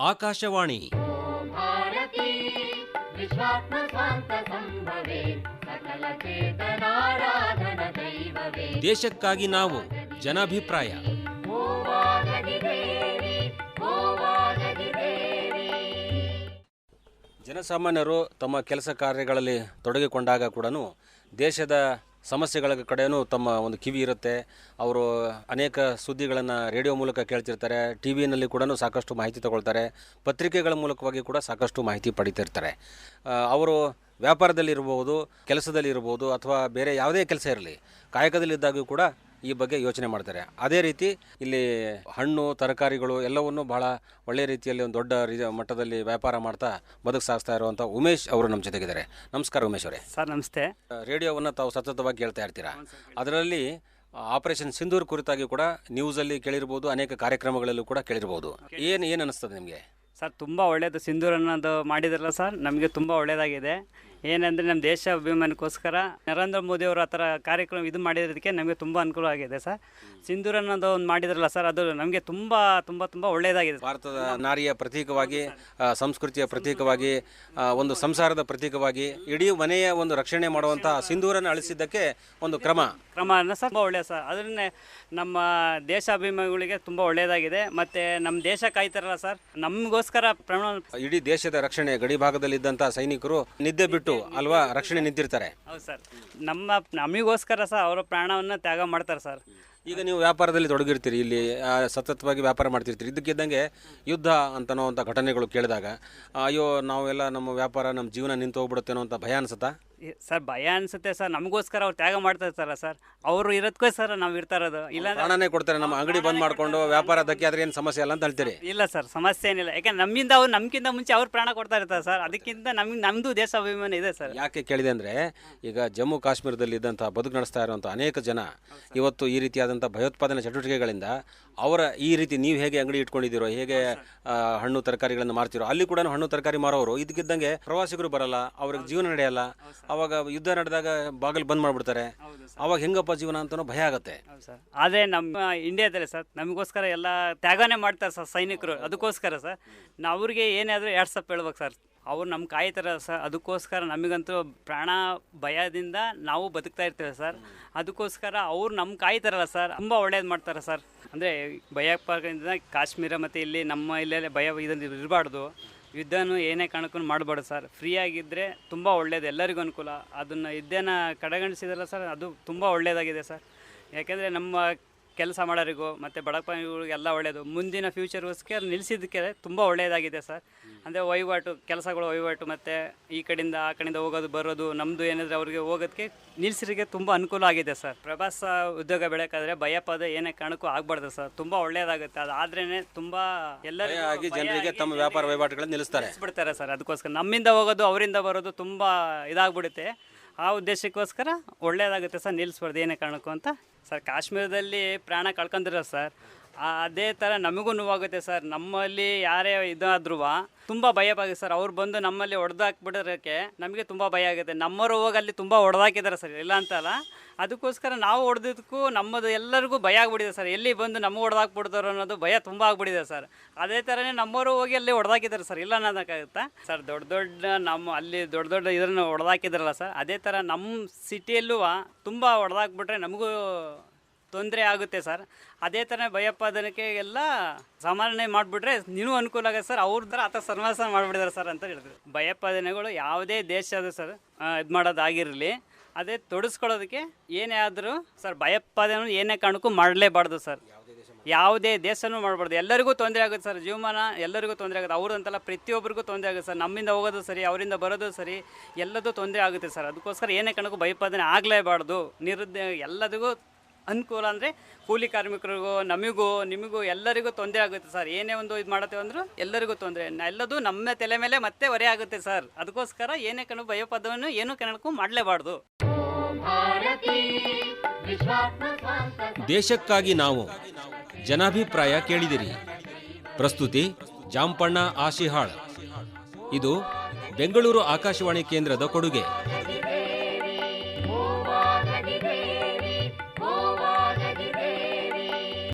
ಆಕಾಶವಾಣಿ. ದೇಶಕ್ಕಾಗಿ ನಾವು ಜನಾಭಿಪ್ರಾಯ. ಜನಸಾಮಾನ್ಯರು ತಮ್ಮ ಕೆಲಸ ಕಾರ್ಯಗಳಲ್ಲಿ ತೊಡಗಿಕೊಂಡಾಗ ಕೂಡ ದೇಶದ ಸಮಸ್ಯೆಗಳ ಕಡೆಯೂ ತಮ್ಮ ಒಂದು ಕಿವಿ ಇರುತ್ತೆ. ಅವರು ಅನೇಕ ಸುದ್ದಿಗಳನ್ನು ರೇಡಿಯೋ ಮೂಲಕ ಕೇಳ್ತಿರ್ತಾರೆ ಟಿ ವಿನಲ್ಲಿ ಕೂಡ ಸಾಕಷ್ಟು ಮಾಹಿತಿ ತಗೊಳ್ತಾರೆ, ಪತ್ರಿಕೆಗಳ ಮೂಲಕವಾಗಿ ಕೂಡ ಸಾಕಷ್ಟು ಮಾಹಿತಿ ಪಡಿತಿರ್ತಾರೆ. ಅವರು ವ್ಯಾಪಾರದಲ್ಲಿರ್ಬೋದು ಕೆಲಸದಲ್ಲಿರ್ಬೋದು ಅಥವಾ ಬೇರೆ ಯಾವುದೇ ಕೆಲಸ ಇರಲಿ ಕಾಯಕದಲ್ಲಿದ್ದಾಗೂ ಕೂಡ ಈ ಬಗ್ಗೆ ಯೋಚನೆ ಮಾಡ್ತಾರೆ. ಅದೇ ರೀತಿ ಇಲ್ಲಿ ಹಣ್ಣು ತರಕಾರಿಗಳು ಎಲ್ಲವನ್ನು ಬಹಳ ಒಳ್ಳೆಯ ರೀತಿಯಲ್ಲಿ ಒಂದು ದೊಡ್ಡ ಮಟ್ಟದಲ್ಲಿ ವ್ಯಾಪಾರ ಮಾಡ್ತಾ ಬದುಕು ಸಾಗಿಸ್ತಾ ಇರುವಂಥ ಉಮೇಶ್ ಅವರು ನಮ್ಮ ಜೊತೆಗಿದ್ದಾರೆ. ನಮಸ್ಕಾರ ಉಮೇಶ್ ಅವರೇ. ಸರ್ ನಮಸ್ತೆ. ರೇಡಿಯೋವನ್ನು ತಾವು ಸತತವಾಗಿ ಹೇಳ್ತಾ ಇರ್ತೀರಾ? ಅದರಲ್ಲಿ ಆಪರೇಷನ್ ಸಿಂಧೂರ್ ಕುರಿತಾಗಿ ಕೂಡ ನ್ಯೂಸಲ್ಲಿ ಕೇಳಿರ್ಬೋದು ಅನೇಕ ಕಾರ್ಯಕ್ರಮಗಳಲ್ಲೂ ಕೂಡ ಕೇಳಿರ್ಬೋದು. ಏನು ಏನು ಅನಿಸ್ತದೆ ನಿಮಗೆ? ಸರ್ ತುಂಬ ಒಳ್ಳೆಯದು ಸಿಂಧೂರ್ ಅನ್ನೋದು ಮಾಡಿದ್ರಲ್ಲ ಸರ್ ನಮಗೆ ತುಂಬ ಒಳ್ಳೆಯದಾಗಿದೆ ಏನಂದರೆ ನಮ್ಮ ದೇಶ ಅಭಿಮಾನಕ್ಕೋಸ್ಕರ ನರೇಂದ್ರ ಮೋದಿ ಅವರು ಆ ಥರ ಕಾರ್ಯಕ್ರಮ ಇದು ಮಾಡಿರೋದಕ್ಕೆ ನಮಗೆ ತುಂಬ ಅನುಕೂಲ ಆಗಿದೆ ಸರ್. ಸಿಂಧೂರ್ ಅನ್ನೋದು ಒಂದು ಮಾಡಿದ್ರಲ್ಲ ಸರ್ ಅದು ನಮಗೆ ತುಂಬ ತುಂಬ ತುಂಬ ಒಳ್ಳೆಯದಾಗಿದೆ. ಭಾರತದ ನಾರಿಯ ಪ್ರತೀಕವಾಗಿ ಸಂಸ್ಕೃತಿಯ ಪ್ರತೀಕವಾಗಿ ಒಂದು ಸಂಸಾರದ ಪ್ರತೀಕವಾಗಿ ಇಡೀ ಮನೆಯ ಒಂದು ರಕ್ಷಣೆ ಮಾಡುವಂಥ ಸಿಂಧೂರನ್ನು ಅಳಿಸಿದ್ದಕ್ಕೆ ಒಂದು ಕ್ರಮ. ಕ್ರಮ ಸರ್ ತುಂಬ ಒಳ್ಳೆಯ ಸರ್. ಅದನ್ನೇ ನಮ್ಮ ದೇಶಾಭಿಮಾನಿಗಳಿಗೆ ತುಂಬ ಒಳ್ಳೆಯದಾಗಿದೆ. ಮತ್ತು ನಮ್ಮ ದೇಶ ಕಾಯ್ತಾರಲ್ಲ ಸರ್ ನಮಗೋಸ್ಕರ ಪ್ರಮಾಣ ಇಡೀ ದೇಶದ ರಕ್ಷಣೆ ಗಡಿ ಭಾಗದಲ್ಲಿದ್ದಂಥ ಸೈನಿಕರು ನಿದ್ದೆ ಬಿಟ್ಟು ಅಲ್ವಾ ರಕ್ಷಣೆ ನಿಂತಿರ್ತಾರೆ? ಹೌದು ಸರ್. ನಮ್ಮ ನಮಗೋಸ್ಕರ ಸರ್ ಅವರ ಪ್ರಾಣವನ್ನು ತ್ಯಾಗ ಮಾಡ್ತಾರೆ ಸರ್. ಈಗ ನೀವು ವ್ಯಾಪಾರದಲ್ಲಿ ತೊಡಗಿರ್ತೀರಿ ಇಲ್ಲಿ ಆ, ಸತತವಾಗಿ ವ್ಯಾಪಾರ ಮಾಡ್ತಿರ್ತೀರಿ. ಇದಕ್ಕಿದ್ದಂಗೆ ಯುದ್ಧ ಅಂತನೋ ಅಂತ ಘಟನೆಗಳು ಕೇಳಿದಾಗ ಅಯ್ಯೋ ನಾವೆಲ್ಲ ನಮ್ಮ ವ್ಯಾಪಾರ ನಮ್ಮ ಜೀವನ ನಿಂತು ಹೋಗ್ಬಿಡುತ್ತೇನೋ ಅಂತ ಭಯ ಅನ್ಸುತ್ತಾ? ಸರ್ ಭಯ ಅನ್ಸುತ್ತೆ ಸರ್. ನಮಗೋಸ್ಕರ ಅವ್ರು ತ್ಯಾಗ ಮಾಡ್ತಾ ಇರ್ತಾರಲ್ಲ ಸರ್. ಅವರು ಇರೋದಕ್ಕೋಸ್ಕರ ನಾವು ಇರ್ತಾ ಇರೋದು. ಹಣನೇ ಪ್ರಾಣನೇ ಕೊಡ್ತಾರೆ. ನಮ್ಮ ಅಂಗಡಿ ಬಂದ್ ಮಾಡ್ಕೊಂಡು ವ್ಯಾಪಾರ ಅದಕ್ಕೆ ಆದ್ರೆ ಏನು ಸಮಸ್ಯೆ ಅಲ್ಲ ಅಂತ ಹೇಳ್ತೀರಿ? ಇಲ್ಲ ಸರ್ ಸಮಸ್ಯೆ ಏನಿಲ್ಲ. ಯಾಕಂದ್ರೆ ನಮ್ಮಿಂದ ಅವ್ರು ನಮ್ಗಿಂತ ಮುಂಚೆ ಅವ್ರು ಪ್ರಾಣ ಕೊಡ್ತಾ ಇರ್ತಾರೆ ಸರ್. ಅದಕ್ಕಿಂತ ನಮ್ಗೆ ನಮ್ಮದು ದೇಶ ಅಭಿಮಾನ ಇದೆ ಸರ್. ಯಾಕೆ ಕೇಳಿದೆ ಅಂದರೆ ಈಗ ಜಮ್ಮು ಕಾಶ್ಮೀರದಲ್ಲಿ ಇದ್ದಂಥ ಬದುಕು ನಡೆಸ್ತಾ ಇರುವಂಥ ಅನೇಕ ಜನ ಇವತ್ತು ಈ ರೀತಿಯಾದಂಥ ಭಯೋತ್ಪಾದನೆ ಚಟುವಟಿಕೆಗಳಿಂದ ಅವರ ಈ ರೀತಿ ನೀವು ಹೇಗೆ ಅಂಗಡಿ ಇಟ್ಕೊಂಡಿದ್ದೀರೋ ಹೇಗೆ ಹಣ್ಣು ತರಕಾರಿಗಳನ್ನು ಮಾರ್ತಿರೋ ಅಲ್ಲಿ ಕೂಡ ಹಣ್ಣು ತರಕಾರಿ ಮಾರೋರು ಇದಕ್ಕಿದ್ದಂಗೆ ಪ್ರವಾಸಿಗರು ಬರಲ್ಲ ಅವ್ರಿಗೆ ಜೀವನ ನಡೆಯಲ್ಲ. ಅವಾಗ ಯುದ್ಧ ನಡೆದಾಗ ಬಾಗಿಲು ಬಂದ್ ಮಾಡಿಬಿಡ್ತಾರೆ. ಅವಾಗ ಹೆಂಗಪ್ಪ ಜೀವನ ಅಂತನೋ ಭಯ ಆಗುತ್ತೆ. ಅದೇ ಸರ್. ಆದರೆ ನಮ್ಮ ಇಂಡಿಯಾದಲ್ಲಿ ಸರ್ ನಮಗೋಸ್ಕರ ಎಲ್ಲ ತ್ಯಾಗನೇ ಮಾಡ್ತಾರೆ ಸರ್ ಸೈನಿಕರು. ಅದಕ್ಕೋಸ್ಕರ ಸರ್ ನಾವು ಅವ್ರಿಗೆ ಏನಾದರೂ ಎರಡು ಸಪ್ ಹೇಳ್ಬೇಕು ಸರ್. ಅವ್ರು ನಮ್ಮ ಕಾಯ್ತಾರೆ ಸರ್ ಅದಕ್ಕೋಸ್ಕರ ನಮಗಂತೂ ಪ್ರಾಣ ಭಯದಿಂದ ನಾವು ಬದುಕ್ತಾ ಇರ್ತೇವೆ ಸರ್. ಅದಕ್ಕೋಸ್ಕರ ಅವ್ರು ನಮ್ಮ ಕಾಯ್ತಾರಲ್ಲ ಸರ್ ತುಂಬ ಒಳ್ಳೇದು ಮಾಡ್ತಾರೆ ಸರ್. ಅಂದರೆ ಭಯ ಕಾಶ್ಮೀರ ಮತ್ತು ಇಲ್ಲಿ ನಮ್ಮ ಇಲ್ಲೇ ಭಯ ಇದನ್ನು ಇರಬಾರ್ದು. ಯುದ್ಧನೂ ಏನೇ ಕಾರಣಕ್ಕೂ ಮಾಡಬಾರ್ದು ಸರ್. ಫ್ರೀ ಆಗಿದ್ದರೆ ತುಂಬ ಒಳ್ಳೇದು, ಎಲ್ಲರಿಗೂ ಅನುಕೂಲ. ಅದನ್ನು ಯುದ್ಧನ ಕಡೆಗಣಿಸಿದ್ರಲ್ಲ ಸರ್, ಅದು ತುಂಬ ಒಳ್ಳೆಯದಾಗಿದೆ ಸರ್. ಯಾಕೆಂದರೆ ನಮ್ಮ ಕೆಲಸ ಮಾಡೋರಿಗೂ ಮತ್ತು ಬಡಪಾಯಿಗಳಿಗೆಲ್ಲ ಒಳ್ಳೆಯದು ಮುಂದಿನ ಫ್ಯೂಚರ್ಗೋಸ್ಕರ ನಿಲ್ಲಿಸಿದ್ದಕ್ಕೆ ತುಂಬ ಒಳ್ಳೆಯದಾಗಿದೆ ಸರ್. ಅಂದರೆ ವಹಿವಾಟು ಕೆಲಸಗಳು ವಹಿವಾಟು ಮತ್ತು ಈ ಕಡೆಯಿಂದ ಆ ಕಡೆಯಿಂದ ಹೋಗೋದು ಬರೋದು ನಮ್ಮದು ಏನಾದರೂ ಅವ್ರಿಗೆ ಹೋಗೋದಕ್ಕೆ ನಿಲ್ಸರಿಗೆ ತುಂಬ ಅನುಕೂಲ ಆಗಿದೆ ಸರ್. ಪ್ರವಾಸ ಉದ್ಯೋಗ ಬೆಳಕಾದ್ರೆ ಭಯಪದ ಏನೇ ಕಾರಣಕ್ಕೂ ಆಗಬಾರ್ದು ಸರ್. ತುಂಬ ಒಳ್ಳೆಯದಾಗುತ್ತೆ ಅದು ಆದ್ರೇ ತುಂಬ ಎಲ್ಲರೂ ಜನರಿಗೆ ತಮ್ಮ ವ್ಯಾಪಾರ ವಹಿವಾಟುಗಳನ್ನು ನಿಲ್ಲಿಸ್ತಾರೆ. ಬಿಡ್ತಾರೆ ಸರ್ ಅದಕ್ಕೋಸ್ಕರ. ನಮ್ಮಿಂದ ಹೋಗೋದು ಅವರಿಂದ ಬರೋದು ತುಂಬ ಇದಾಗ್ಬಿಡುತ್ತೆ. ಆ ಉದ್ದೇಶಕ್ಕೋಸ್ಕರ ಒಳ್ಳೆಯದಾಗುತ್ತೆ ಸರ್ ನಿಲ್ಲಿಸ್ಬಾರ್ದು ಏನೇ ಕಾರಣಕ್ಕೂ ಅಂತ ಸರ್ ಕಾಶ್ಮೀರದಲ್ಲಿ ಪ್ರಾಣ ಕಳ್ಕೊಂಡಿರೋ ಸರ್. ಅದೇ ಥರ ನಮಗೂ ನೋವಾಗುತ್ತೆ ಸರ್. ನಮ್ಮಲ್ಲಿ ಯಾರೇ ಇದಾದ್ರೂ ತುಂಬ ಭಯ ಆಗುತ್ತೆ ಸರ್. ಅವ್ರು ಬಂದು ನಮ್ಮಲ್ಲಿ ಹೊಡೆದಾಕ್ಬಿಡೋದಕ್ಕೆ ನಮಗೆ ತುಂಬ ಭಯ ಆಗುತ್ತೆ. ನಮ್ಮವರು ಹೋಗಿ ಅಲ್ಲಿ ತುಂಬ ಹೊಡೆದಾಕಿದ್ದಾರೆ ಸರ್. ಇಲ್ಲ ಅಂತಲ್ಲ ಅದಕ್ಕೋಸ್ಕರ ನಾವು ಹೊಡೆದಿದ್ದಕ್ಕೂ ನಮ್ಮದು ಎಲ್ಲರಿಗೂ ಭಯ ಆಗ್ಬಿಟ್ಟಿದೆ ಸರ್. ಎಲ್ಲಿ ಬಂದು ನಮ್ಮ ಹೊಡೆದಾಕ್ಬಿಡ್ತಾರೋ ಅನ್ನೋದು ಭಯ ತುಂಬ ಆಗ್ಬಿಟ್ಟಿದೆ ಸರ್. ಅದೇ ಥರನೇ ನಮ್ಮವರು ಹೋಗಿ ಅಲ್ಲಿ ಹೊಡೆದಾಕಿದ್ದಾರೆ ಸರ್. ಇಲ್ಲ ಅನ್ನೋದಕ್ಕಾಗುತ್ತಾ? ಸರ್, ದೊಡ್ಡ ದೊಡ್ಡ ನಮ್ಮ ಅಲ್ಲಿ ದೊಡ್ಡ ದೊಡ್ಡ ಇದನ್ನು ಹೊಡೆದಾಕಿದ್ರಲ್ಲ ಸರ್. ಅದೇ ಥರ ನಮ್ಮ ಸಿಟಿಯಲ್ಲೂ ತುಂಬ ಹೊಡೆದಾಕ್ಬಿಟ್ರೆ ನಮಗೂ ತೊಂದರೆ ಆಗುತ್ತೆ ಸರ್. ಅದೇ ಥರ ಭಯೋತ್ಪಾದನೆಗೆ ಎಲ್ಲ ಸಮಾಲನೆ ಮಾಡಿಬಿಟ್ರೆ ನೀನು ಅನುಕೂಲ ಆಗುತ್ತೆ ಸರ್. ಅವ್ರ ಥರ ಆತ ಸರ್ವಾಸ ಮಾಡಿಬಿಡಿದಾರೆ ಸರ್ ಅಂತ ಹೇಳಿದ್ರು. ಭಯೋತ್ಪಾದನೆಗಳು ಯಾವುದೇ ದೇಶದ ಸರ್ ಇದು ಮಾಡೋದಾಗಿರಲಿ, ಅದೇ ತೊಡಸ್ಕೊಳ್ಳೋದಕ್ಕೆ ಏನೇ ಆದರೂ ಸರ್ ಭಯೋತ್ಪಾದನೆ ಏನೇ ಕಾರಣಕ್ಕೂ ಮಾಡಲೇಬಾರ್ದು ಸರ್. ಯಾವುದೇ ದೇಶನೂ ಮಾಡಬಾರ್ದು. ಎಲ್ಲರಿಗೂ ತೊಂದರೆ ಆಗುತ್ತೆ ಸರ್. ಜೀವಮಾನ ಎಲ್ಲರಿಗೂ ತೊಂದರೆ ಆಗುತ್ತೆ. ಅವ್ರು ಅಂತಲ್ಲ ಪ್ರತಿಯೊಬ್ಬರಿಗೂ ತೊಂದರೆ ಆಗುತ್ತೆ ಸರ್. ನಮ್ಮಿಂದ ಹೋಗೋದು ಸರಿ, ಅವರಿಂದ ಬರೋದು ಸರಿ, ಎಲ್ಲದೂ ತೊಂದರೆ ಆಗುತ್ತೆ ಸರ್. ಅದಕ್ಕೋಸ್ಕರ ಏನೇ ಕಾರಣಕ್ಕೂ ಭಯೋತ್ಪಾದನೆ ಆಗಲೇಬಾರ್ದು. ನಿರುದ್ಯೋಗ ಎಲ್ಲರಿಗೂ ಅನುಕೂಲ ಅಂದರೆ ಕೂಲಿ ಕಾರ್ಮಿಕರಿಗೂ, ನಮಗೂ, ನಿಮಗೂ ಎಲ್ಲರಿಗೂ ತೊಂದರೆ ಆಗುತ್ತೆ ಸರ್. ಏನೇ ಒಂದು ಇದು ಮಾಡುತ್ತೇವೆ ಅಂದರೂ ಎಲ್ಲರಿಗೂ ತೊಂದರೆ. ಎಲ್ಲದೂ ನಮ್ಮ ತಲೆ ಮೇಲೆ ಮತ್ತೆ ಹೊರೆ ಆಗುತ್ತೆ ಸರ್. ಅದಕ್ಕೋಸ್ಕರ ಏನೇ ಕಣ ಭಯೋಪದವನ್ನು ಏನು ಕನ್ನಡಕ್ಕೂ ಮಾಡಲೇಬಾರ್ದು. ದೇಶಕ್ಕಾಗಿ ನಾವು ಜನಾಭಿಪ್ರಾಯ ಕೇಳಿದಿರಿ. ಪ್ರಸ್ತುತಿ ಜಾಂಪಣ್ಣ ಆಶಿಹಾಳ್. ಇದು ಬೆಂಗಳೂರು ಆಕಾಶವಾಣಿ ಕೇಂದ್ರದ ಕೊಡುಗೆ.